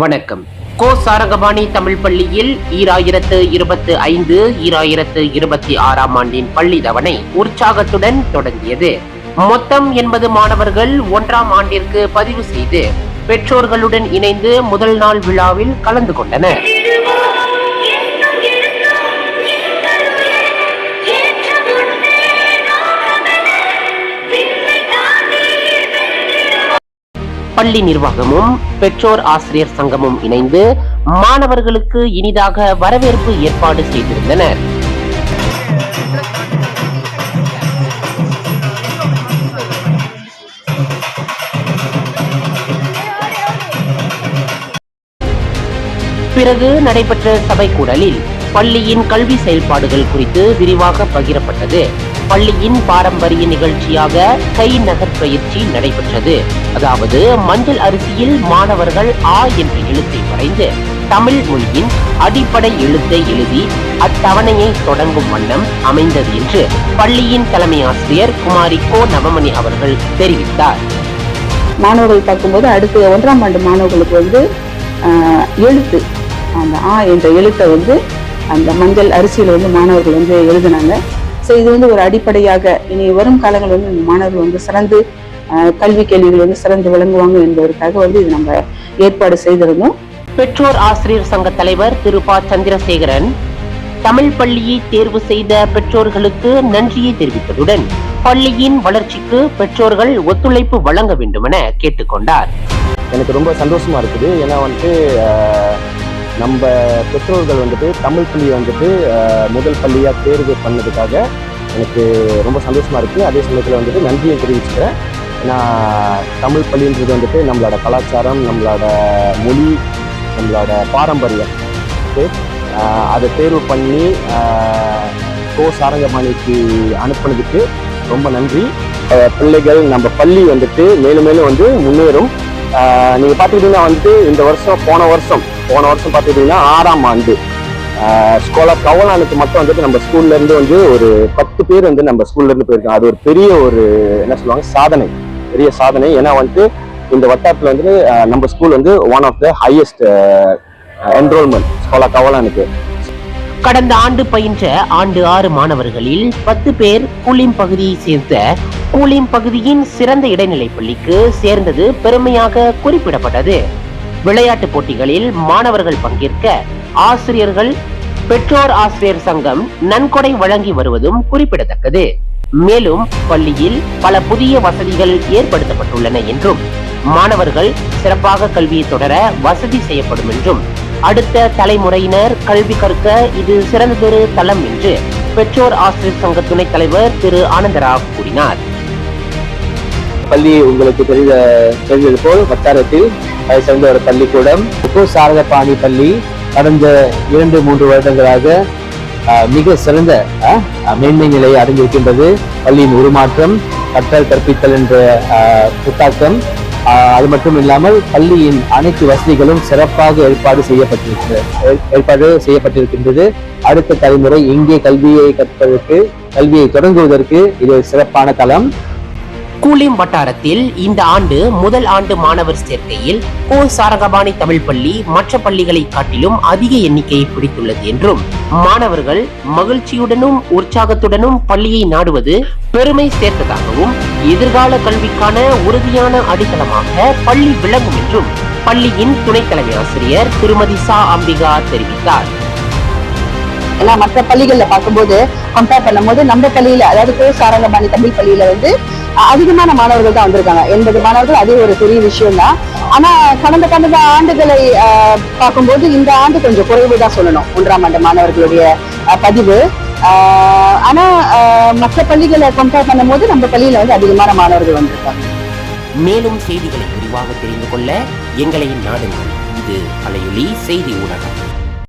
வணக்கம். கோ சாரங்கபாணி தமிழ் பள்ளியில் ஈராயிரத்து இருபத்து ஐந்து ஈராயிரத்து இருபத்தி ஆறாம் ஆண்டின் பள்ளி தவணை உற்சாகத்துடன் தொடங்கியது. மொத்தம் எண்பது மாணவர்கள் ஒன்றாம் ஆண்டிற்கு பதிவு செய்து பெற்றோர்களுடன் இணைந்து முதல் நாள் விழாவில் கலந்து கொண்டனர். பள்ளி நிர்வாகமும் பெற்றோர் ஆசிரியர் சங்கமும் இணைந்து மாணவர்களுக்கு இனிதாக வரவேற்பு ஏற்பாடு செய்திருந்தனர். பிறகு நடைபெற்ற சபை கூடலில் பள்ளியின் கல்வி செயல்பாடுகள் குறித்து விரிவாக பகிரப்பட்டது. பள்ளியின் பாரம்பரிய நிகழ்ச்சியாக கை நகர் பயிற்சி நடைபெற்றது. அதாவது மஞ்சள் அரிசியில் மாணவர்கள் ஆ என்ற எழுத்தை வரைந்து தமிழ் மொழியின் அடிப்படை எழுத்தை எழுதி அத்தவணையை தொடங்கும் வண்ணம் அமைந்தது என்று பள்ளியின் தலைமை ஆசிரியர் குமாரி கோ நவமணி அவர்கள் தெரிவித்தார். மாணவர்கள் பார்க்கும்போது அடுத்து ஒன்றாம் ஆண்டு மாணவர்களுக்கு வந்து எழுத்து அந்த ஆ என்ற எழுத்தை வந்து அந்த மஞ்சள் அரிசியில் வந்து மாணவர்கள் வந்து எழுதினாங்க. ஸோ இது வந்து ஒரு அடிப்படையாக இனி வரும் காலங்கள் வந்து இந்த மாணவர்கள் வந்து சிறந்து கல்வி கேள்விகள் வந்து சிறந்து விளங்குவாங்க என்பதற்காக வந்து இது நம்ம ஏற்பாடு செய்திருந்தோம். பெற்றோர் ஆசிரியர் சங்க தலைவர் திரு ப. சந்திரசேகரன் தமிழ் பள்ளியை தேர்வு செய்த பெற்றோர்களுக்கு நன்றியை தெரிவித்ததுடன் பள்ளியின் வளர்ச்சிக்கு பெற்றோர்கள் ஒத்துழைப்பு வழங்க வேண்டுமென கேட்டுக்கொண்டார். எனக்கு ரொம்ப சந்தோஷமா இருக்குது. ஏன்னா வந்துட்டு நம்ம பெற்றோர்கள் வந்துட்டு தமிழ் பள்ளியை வந்துட்டு முதல் பள்ளியாக தேர்வு பண்ணதுக்காக எனக்கு ரொம்ப சந்தோஷமாக இருக்குது அதே சமயத்தில் வந்துட்டு நன்றியை தெரிவிச்சுக்கிறேன். நான் தமிழ் பள்ளின்றது வந்துட்டு நம்மளோட கலாச்சாரம் நம்மளோட மொழி நம்மளோட பாரம்பரியம். ஓகே? அதை தேர்வு பண்ணி கோ சாரங்கபாணிக்கு அனுப்புனதுக்கு ரொம்ப நன்றி. பிள்ளைகள் நம்ம பள்ளி வந்துட்டு மேலும் மேலும் வந்து முன்னேறும். நீங்கள் பார்த்துக்கிட்டிங்கன்னா வந்துட்டு இந்த வருஷம் போன வருஷம் போன வருஷம் பார்த்துக்கிட்டிங்கன்னா ஆறாம் ஆண்டு. ஸ்கோலா கவலானுக்கு மட்டும் வந்துட்டு நம்ம ஸ்கூல்ல இருந்து வந்து ஒரு பத்து பேர் வந்து நம்ம ஸ்கூல்ல இருந்து அது ஒரு பெரிய ஒரு என்ன சொல்லுவாங்க சாதனை. பெரிய சாதனை. ஏன்னா வந்துட்டு இந்த வட்டாரத்தில் வந்து நம்ம ஸ்கூல் வந்து one of the highest enrolment ஸ்கோலா கவலானுக்கு கடந்த ஆண்டு பயின்ற ஆண்டு ஆறு மாணவர்களில் பத்து பேர் கூலிம் பகுதியை சேர்ந்த கூலிம் பகுதியின் சிறந்த இடைநிலை பள்ளிக்கு சேர்ந்தது பெருமையாக குறிப்பிடப்பட்டது. விளையாட்டு போட்டிகளில் மாணவர்கள் பங்கேற்க ஆசிரியர்கள் பெற்றோர் ஆசிரியர் சங்கம் நன்கொடை வழங்கி வருவதும் குறிப்பிடத்தக்கது. மேலும் பள்ளியில் பல புதிய வசதிகள் ஏற்படுத்தப்பட்டுள்ளன என்றும் மாணவர்கள் சிறப்பாக கல்வியை தொடர வசதி செய்யப்படும் என்றும் அடுத்த தலைமுறையினர் கல்வி கற்க இது சிறந்ததொரு தளம் என்று பெற்றோர் ஆசிரியர் சங்க துணைத் தலைவர் திரு ஆனந்தராவ் கூறினார். பள்ளி உங்களுக்கு தெரிந்த தெரிந்தது போல் வட்டாரத்தில் சேர்ந்த ஒரு பள்ளிக்கூடம். உப்பு சாரதபாணி பள்ளி கடந்த இரண்டு மூன்று வருடங்களாக மிக சிறந்த மேன்மை நிலையை அடைந்திருக்கின்றது. பள்ளியின் உருமாற்றம் கற்றல் கற்பித்தல் என்ற புத்தாக்கம் ஆஹ், அது மட்டும் இல்லாமல் பள்ளியின் அனைத்து வசதிகளும் சிறப்பாக ஏற்பாடு செய்யப்பட்டிருக்கிறது ஏற்பாடு செய்யப்பட்டிருக்கின்றது. அடுத்த தலைமுறை இங்கே கல்வியை கற்பதற்கு கல்வியை தொடங்குவதற்கு இது சிறப்பான தளம் கூலிம் வட்டாரத்தில் இந்த ஆண்டு முதல் ஆண்டு மாணவர் சேர்க்கையில் கோ சாரகபாணி தமிழ் பள்ளி மற்ற பள்ளிகளை காட்டிலும் அதிக எண்ணிக்கையை பிடித்துள்ளது என்றும் மாணவர்கள் மகிழ்ச்சியுடனும் உற்சாகத்துடனும் பள்ளியை நாடுவது பெருமை சேர்த்ததாகவும் எதிர்கால கல்விக்கான உறுதியான அடித்தளமாக பள்ளி விளங்கும் என்றும் பள்ளியின் துணைத் தலைமை ஆசிரியர் திருமதி சா. அம்பிகா தெரிவித்தார். ஏன்னா மற்ற பள்ளிகள்ல பார்க்கும்போது கம்பேர் பண்ணும்போது நம்ம பள்ளியில அதாவது கோ சாரங்கபாணி தமிழ் பள்ளியில வந்து அதிகமான மாணவர்கள் தான் வந்திருக்காங்க. எண்பது மாணவர்கள் அதே ஒரு பெரிய விஷயம் தான் ஆனா கடந்த கடந்த ஆண்டுகளை பார்க்கும்போது இந்த ஆண்டு கொஞ்சம் குறைவு தான் சொல்லணும். ஒன்றாம் ஆண்டு மாணவர்களுடைய பதிவு. ஆனா மற்ற பள்ளிகளை கம்பேர் பண்ணும்போது நம்ம பள்ளியில வந்து அதிகமான மாணவர்கள் வந்திருக்காங்க. மேலும் செய்திகளை விரிவாக தெரிந்து கொள்ள எங்களை நாடுங்கள். இது அலையொலி செய்தி ஊடகம்.